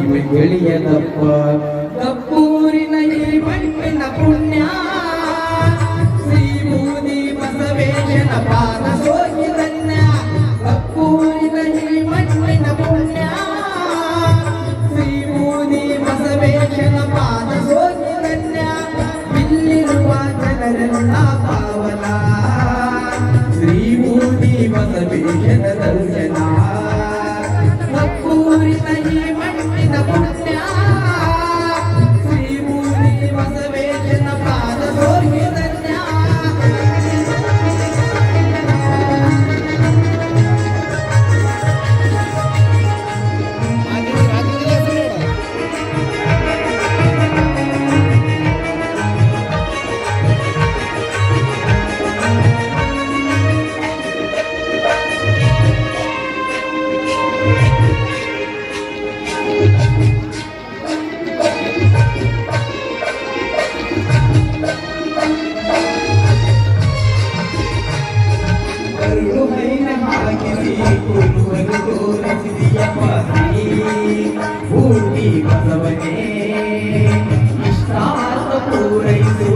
இவை வெளியே தப்பா? தப்பு